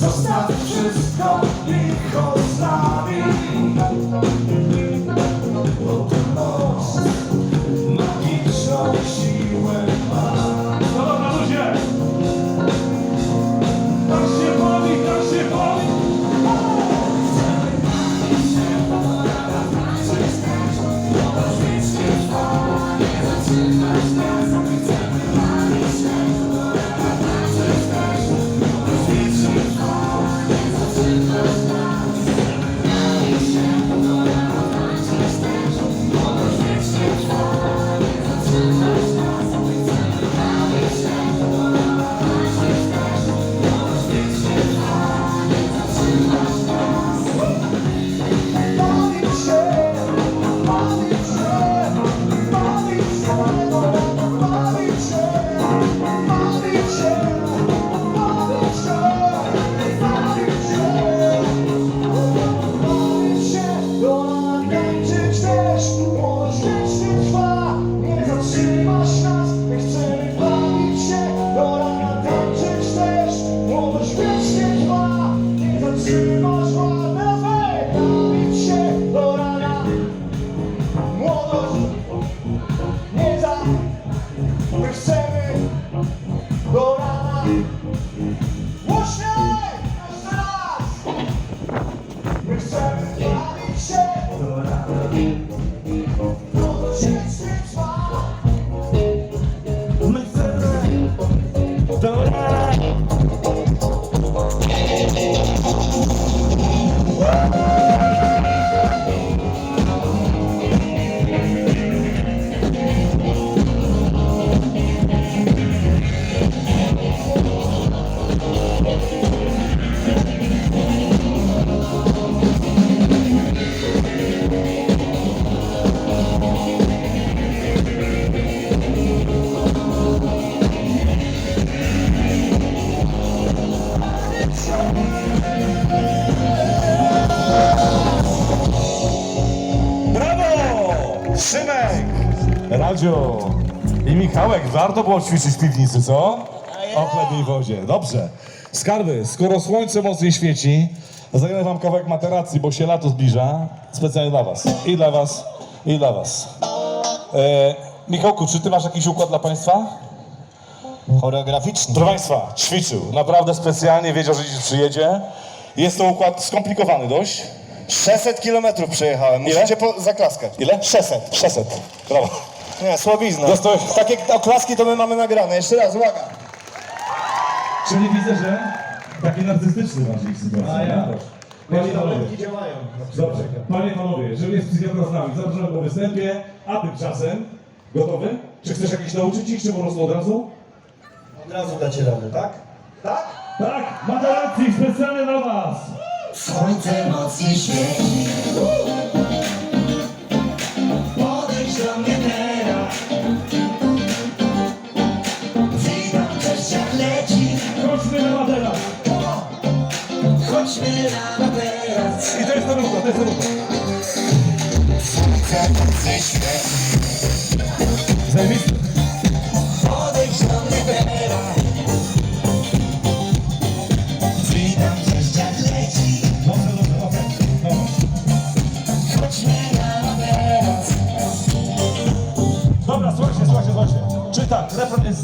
So stop. My Szymek! Radzio i Michałek, warto było ćwiczyć w piwnicy, co? O chlebie i wodzie. Dobrze. Skarby, skoro słońce mocniej świeci, zajmę wam kawałek materacji, bo się lato zbliża. Specjalnie dla was. I dla was, i dla was. E, Michałku, czy ty masz jakiś układ dla państwa? Choreograficzny. Proszę Państwa, ćwiczył. Naprawdę specjalnie wiedział, że dziś przyjedzie. Jest to układ skomplikowany dość. 600 kilometrów przejechałem. Ile? Musicie po, zaklaskać. Ile? 600. 600. Brawo. Nie, słabizna. Dostałeś- Takie oklaski to my mamy nagrane. Jeszcze raz, uwaga. Czyli widzę, że taki narcystyczny bardziej sytuacja. A ja. Panie panowie, działają. dobrze. Panie panowie, jeżeli jest psychiatra z nami, zapraszamy po występie, a tymczasem gotowy? Czy chcesz jakiś nauczyć ich, czy po prostu od razu? Od razu dacie radę, tak? Tak? Tak, materacji specjalnie dla was! Słońce mocniej świeci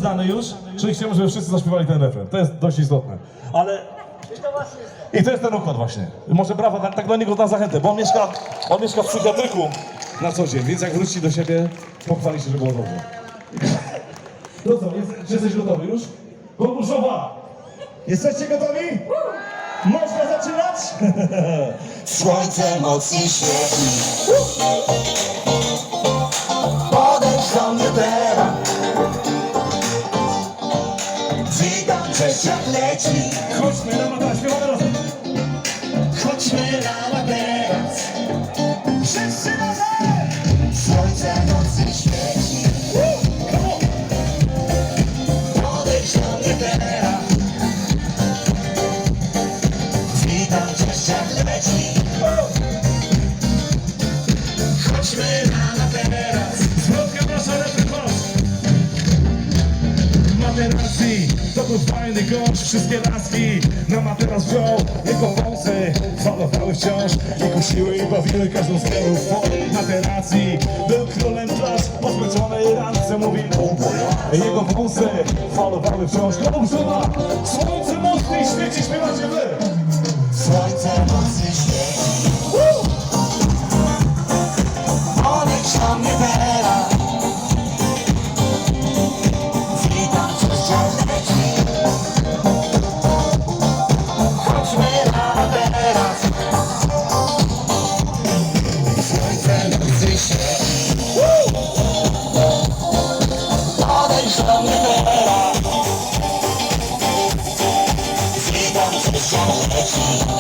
znany już, czyli chciałbym, żeby wszyscy zaśpiewali ten refren. To jest dość istotne. Ale... I to jest ten układ właśnie. Może brawa tak, tak dla niego na zachętę, bo on mieszka, on mieszka w psychiatryku na co dzień, więc jak wróci do siebie, pochwali się, że było dobrze. No co, jest, czy jesteś gotowy już? Konkursowa! Jesteście gotowi? Można zaczynać? Słońce mocniej świeci Chodźmy na matę, śpiewamy razem. Chodźmy na gość, wszystkie laski. Na materac wziął Jego wąsy falowały wciąż I kusiły i bawiły każdą z form materacji Był królem plaż po zmęczonej randce Mówił Jego wąsy falowały wciąż. Komu żona Słońce mocniej świeci śpiewacie wy. Słońce mocniej świeci Odejdź do teraz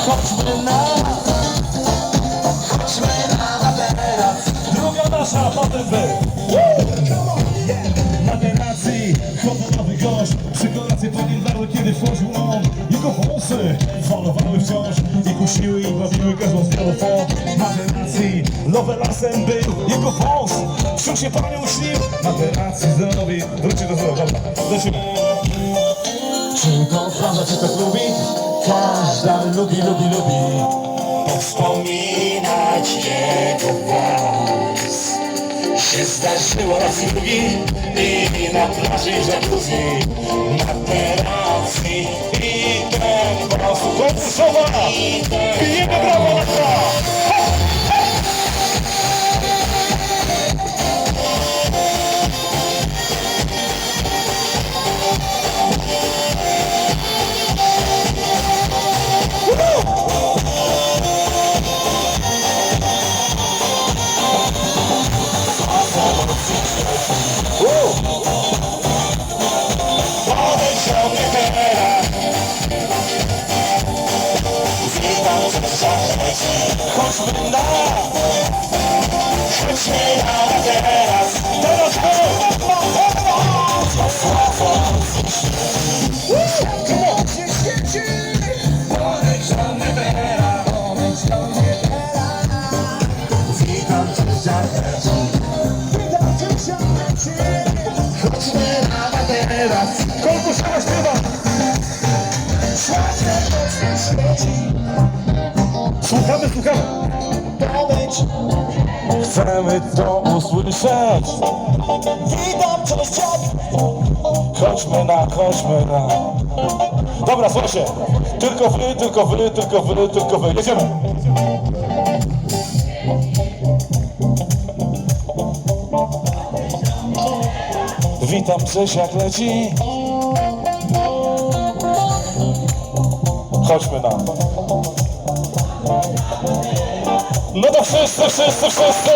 Chodźmy na Chodźmy na teraz Druga nasza, potem wy Materacji, hotelowy gość Przy kolacji pamiętały, kiedy wchodził on Jego włosy falowały wciąż I kusiły i bawiły każdą z wielu form Materacji, lovelasem był Jego wąs. Wciąż się panią śnił Materacji zdrowi, wróćcie do zdrowia, lecimy. Czy to prawda, czy to lubi? Każda lubi, lubi, lubi. Wspominać jego głos Się zdarzyło raz i drugi I na plaży jacuzzi Na terracji I ten po prostu Konkursowa! Bijemy teraz Konkursowa śpiewa! Słuchamy, słuchamy! Podejdź Chcemy to usłyszeć Witam, cześć Chodźmy na, chodźmy na. Dobra, słuchajcie. Tylko wy, tylko wy, tylko wy, tylko wy. Jedziemy. Witam, cześć, jak leci. Chodźmy na. No to wszyscy, wszyscy, wszyscy!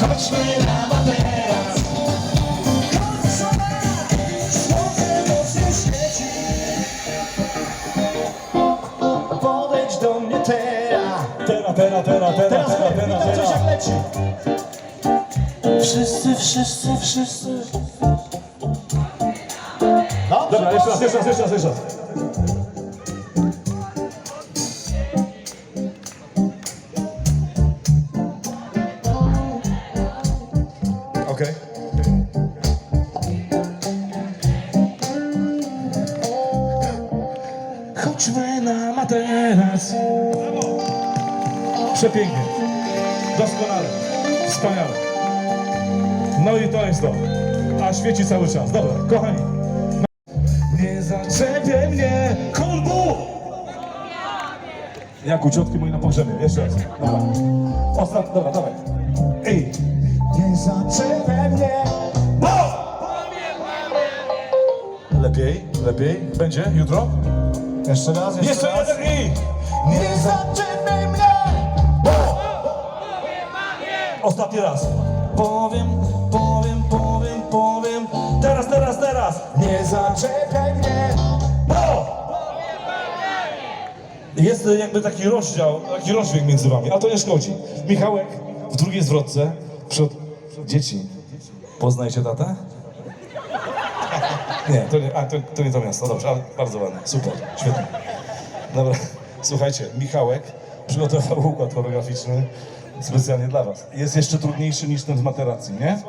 Chodźmy na materac. Słońce mocniej świeci Podejdź do mnie teraz. Tera, tera, tera, tera, Teraz tera, my, tera, witam coś jak leci. Wszyscy, wszyscy, wszyscy. Dobra, jeszcze raz, jeszcze raz, jeszcze raz, jeszcze raz. Przepięknie. Doskonale. Wspaniale. No i to jest to. A świeci cały czas. Dobra, kochani. Nie zaczepię mnie, kolbu! Jak u ciotki mojej na pogrzebie. Jeszcze raz. Dobra. Ostatni, dobra, dawaj. Ej. Nie zaczepiaj mnie Bo! Lepiej, lepiej. Będzie jutro? Jeszcze raz, jeszcze, Jeszcze raz. jeden i... Nie zaczepiaj mnie Ostatni raz. Powiem, powiem, powiem, powiem. Teraz, teraz, teraz. raz. Nie zaczepiaj mnie O! Jest jakby taki rozdział, taki rozdźwięk między wami, ale to nie szkodzi. Michałek w drugiej zwrotce, przed... Dzieci, poznajecie tatę? Nie, to nie, a, to, to nie to miasto, dobrze, ale bardzo ładne, super, świetnie. Dobra, słuchajcie, Michałek przygotował układ choreograficzny specjalnie dla was. Jest jeszcze trudniejszy niż ten z materacji, nie?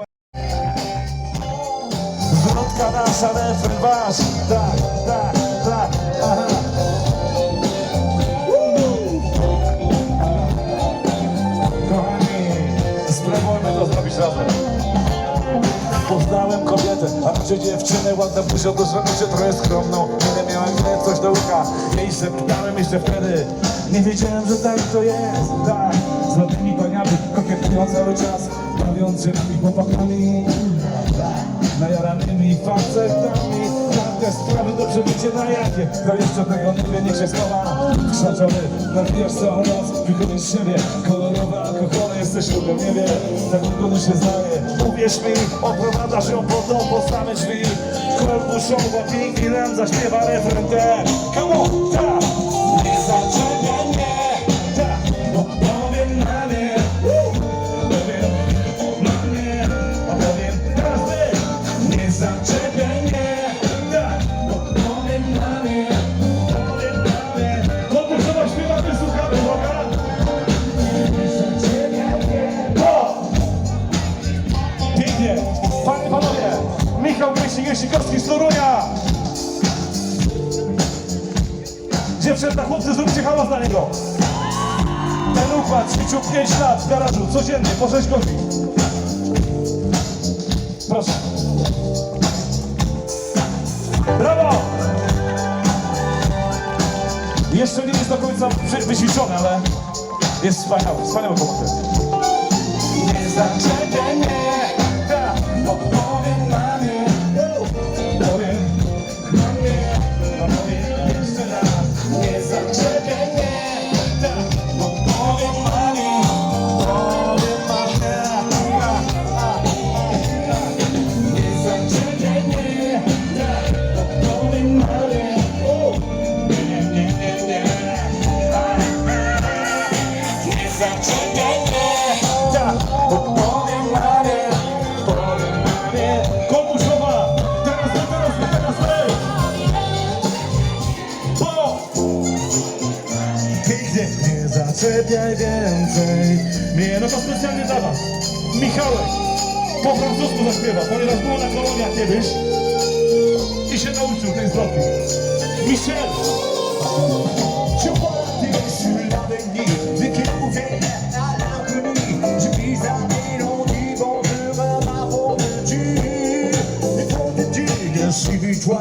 Zwrotka nasza, refren wasz, tak, tak, tak, aha. Kochani, spróbujmy to zrobić razem. Poznałem kobietę, a gdzie dziewczynę ładna buzią do że trochę skromną Nie miała gdzie coś do ucha Jej szeptałem jeszcze wtedy Nie wiedziałem, że tak to jest. Tak, z ładnymi paniami Kokietują cały czas Bawiąc się nami chłopakami Najaranymi facetami. Na te sprawy dobrze wiecie na jakie? To jeszcze tego nie wie, niech się schowa. Krzaczony, nawijasz całą noc Wychodzisz z siebie, kolorowy, alkohol Jesteś ślubem, nie wie, tak długo się zdaje Uwierz mi, oprowadzasz ją pod dom, pod same drzwi. Król buszowa, piękny nam zaśpiewa refren Come on, tak! Ten układ ćwiczył 5 lat w garażu, codziennie, po 6 godzin. Proszę. Brawo! Jeszcze nie jest do końca wyćwiczony, ale jest wspaniały, wspaniały chłopak. Nie zaczepiaj Pięknie, nie zaczepiaj więcej. Nie, no to specjalnie dla was. Michałek po francusku zaśpiewa, ponieważ było na koloniach kiedyś i się nauczył tej zwrotki. Michel! Vois, t'es sur l'avenir Dès qu'il ouvert à l'inconnu Je vis à mes noms qui vont de ma Dieu Les de Dieu, bien suis-toi